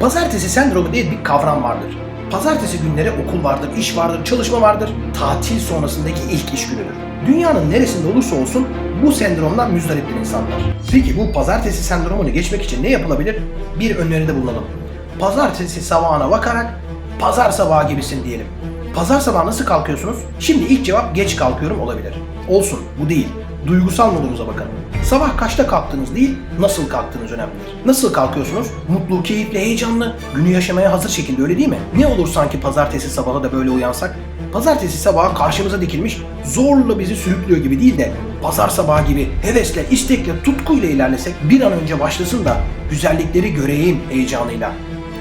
Pazartesi sendromu diye bir kavram vardır. Pazartesi günleri okul vardır, iş vardır, çalışma vardır. Tatil sonrasındaki ilk iş günüdür. Dünyanın neresinde olursa olsun bu sendromdan müzdariptir insanlar. Peki bu pazartesi sendromunu geçmek için ne yapılabilir? Bir öneride bulunalım. Pazartesi sabahına bakarak pazar sabahı gibisin diyelim. Pazar sabahı nasıl kalkıyorsunuz? Şimdi ilk cevap geç kalkıyorum olabilir. Olsun bu değil. Duygusal modunuza bakın. Sabah kaçta kalktığınız değil, nasıl kalktığınız önemlidir. Nasıl kalkıyorsunuz? Mutlu, keyifli, heyecanlı, günü yaşamaya hazır şekilde öyle değil mi? Ne olur sanki pazartesi sabahı da böyle uyansak? Pazartesi sabahı karşımıza dikilmiş, zorla bizi sürüklüyor gibi değil de pazar sabahı gibi hevesle, istekle, tutkuyla ilerlesek bir an önce başlasın da güzellikleri göreyim heyecanıyla.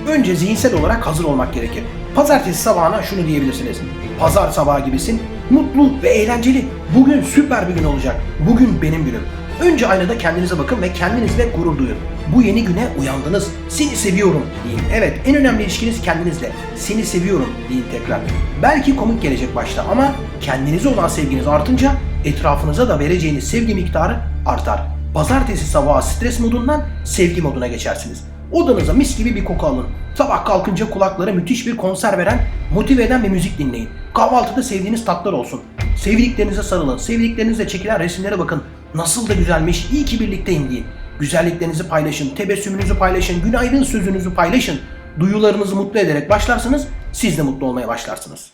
Önce zihinsel olarak hazır olmak gerekir. Pazartesi sabahına şunu diyebilirsiniz. Pazar sabahı gibisin, mutlu ve eğlenceli. Bugün süper bir gün olacak. Bugün benim günüm. Önce aynada kendinize bakın ve kendinizle gurur duyun. Bu yeni güne uyandınız. Seni seviyorum deyin. Evet en önemli ilişkiniz kendinizle. Seni seviyorum deyin tekrar. Belki komik gelecek başta ama kendinize olan sevginiz artınca etrafınıza da vereceğiniz sevgi miktarı artar. Pazartesi sabahı stres modundan sevgi moduna geçersiniz. Odanıza mis gibi bir koku alın. Sabah kalkınca kulaklara müthiş bir konser veren, motive eden bir müzik dinleyin. Kahvaltıda sevdiğiniz tatlar olsun. Sevdiklerinize sarılın. Sevdiklerinizle çekilen resimlere bakın. Nasıl da güzelmiş, iyi ki birlikteyim deyin. Güzelliklerinizi paylaşın, tebessümünüzü paylaşın, günaydın sözünüzü paylaşın. Duyularınızı mutlu ederek başlarsınız, siz de mutlu olmaya başlarsınız.